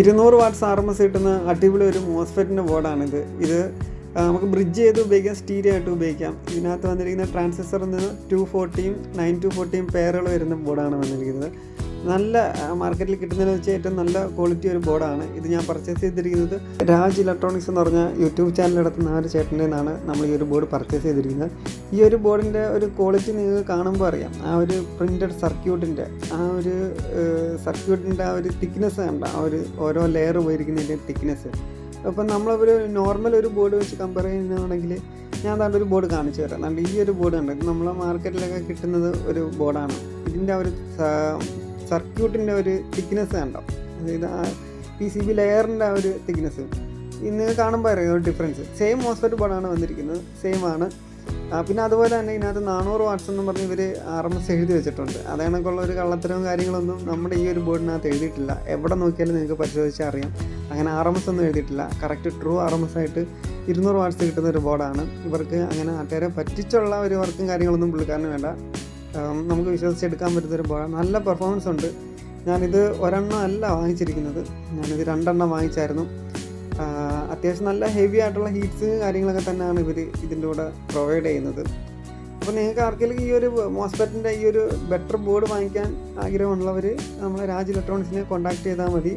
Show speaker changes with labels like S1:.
S1: ഇരുന്നൂറ് watts R M S കിട്ടുന്ന അടിപൊളി ഒരു മോസ്ഫെറ്റിന്റെ ബോർഡാണിത്. ഇത് നമുക്ക് ബ്രിഡ്ജ് ചെയ്ത് ഉപയോഗിക്കാം സ്റ്റീരിയോ ആയിട്ട് ഉപയോഗിക്കാം. ഇതിനകത്ത് വന്നിരിക്കുന്ന ട്രാൻസിസ്റ്ററിൽ നിന്ന് ടു ഫോർട്ടിയും നയൻ ടു ഫോർട്ടിയും പെയറുകൾ വരുന്ന ബോർഡാണ് വന്നിരിക്കുന്നത്. നല്ല മാർക്കറ്റിൽ കിട്ടുന്നതിന് വെച്ച് ഏറ്റവും നല്ല ക്വാളിറ്റി ഒരു ബോർഡാണ് ഇത് ഞാൻ പർച്ചേസ് ചെയ്തിരിക്കുന്നത് രാജ് ഇലക്ട്രോണിക്സ് എന്ന് പറഞ്ഞ യൂട്യൂബ് ചാനൽ നടത്തുന്ന ആ ഒരു ചേട്ടന്റെ നിന്നാണ് നമ്മൾ ഈ ഒരു ബോർഡ് പർച്ചേസ് ചെയ്തിരിക്കുന്നത്. ഈ ഒരു ബോർഡിന്റെ ഒരു ക്വാളിറ്റി നിങ്ങൾക്ക് കാണുമ്പോൾ അറിയാം. ആ ഒരു പ്രിന്റഡ് സർക്യൂട്ടിന്റെ ആ ഒരു സർക്യൂട്ടിന്റെ ആ ഒരു തിക്നെസ് കണ്ട? ആ ഒരു ഓരോ ലെയർ പോയിരിക്കുന്നതിന്റെ തിക്നെസ് അപ്പം നമ്മളൊരു നോർമൽ ഒരു ബോർഡ് വെച്ച് കമ്പയർ ചെയ്യുന്നതാണെങ്കിൽ ഞാൻ അതാണ്ട് ഒരു ബോർഡ് കാണിച്ചു തരാം. അതുകൊണ്ട് ഈ ഒരു ബോർഡ് ഉണ്ട് ഇത് നമ്മളെ മാർക്കറ്റിലൊക്കെ കിട്ടുന്നത് ഒരു ബോർഡാണ് ഇതിന്റെ ഒരു സർക്യൂട്ടിന്റെ ഒരു തിക്നെസ് കണ്ടോ? അതായത് ആ പി സി ബി ലെയറിന്റെ ആ ഒരു തിക്നെസ് ഇന്ന് കാണുമ്പോൾ അറിയാം ഒരു ഡിഫറൻസ് സെയിം മോസ്ഫെറ്റ് ബോർഡാണ് വന്നിരിക്കുന്നത്. സെയിം ആണ്. പിന്നെ അതുപോലെ തന്നെ ഇതിനകത്ത് നാനൂറ് വാട്ട്സ് എന്ന് പറഞ്ഞ് ഇവർ ആർ എം എസ് എഴുതി വെച്ചിട്ടുണ്ട്. അതേണക്കുള്ള ഒരു കള്ളത്തരവും കാര്യങ്ങളൊന്നും നമ്മുടെ ഈ ഒരു ബോർഡിനകത്ത് എഴുതിയിട്ടില്ല. എവിടെ നോക്കിയാലും നിങ്ങൾക്ക് പരിശോധിച്ചാൽ അറിയാം. അങ്ങനെ ആർ എം എസ് ഒന്നും എഴുതിയിട്ടില്ല. Correct true R M S ആയിട്ട് ഇരുന്നൂറ് വാട്ട്സ് കിട്ടുന്ന ഒരു ബോർഡാണ്. ഇവർക്ക് അങ്ങനെ നാട്ടുകാരെ പറ്റിച്ചുള്ള ഒരു വർക്കും കാര്യങ്ങളൊന്നും പുള്ളിക്കാരന് വേണ്ട. നമുക്ക് വിശ്വസിച്ചെടുക്കാൻ പറ്റുന്നൊരു ഒരു നല്ല പെർഫോമൻസ് ഉണ്ട്. ഞാനിത് ഒരെണ്ണം അല്ല വാങ്ങിച്ചിരിക്കുന്നത്. ഞാനിത് രണ്ടെണ്ണം വാങ്ങിച്ചായിരുന്നു. അത്യാവശ്യം നല്ല ഹെവി ആയിട്ടുള്ള ഹീറ്റ്സ് കാര്യങ്ങളൊക്കെ തന്നെയാണ് ഇവർ ഇതിന്റെ കൂടെ പ്രൊവൈഡ് ചെയ്യുന്നത്. അപ്പോൾ നിങ്ങൾക്ക് ആർക്കെങ്കിലും ഈ ഒരു മോസ്പെറ്റിന്റെ ഈ ഒരു ബെറ്റർ ബോർഡ് വാങ്ങിക്കാൻ ആഗ്രഹമുള്ളവർ നമ്മളെ രാജ് ഇലക്ട്രോണിക്സിനെ കോൺടാക്ട് ചെയ്താൽ മതി.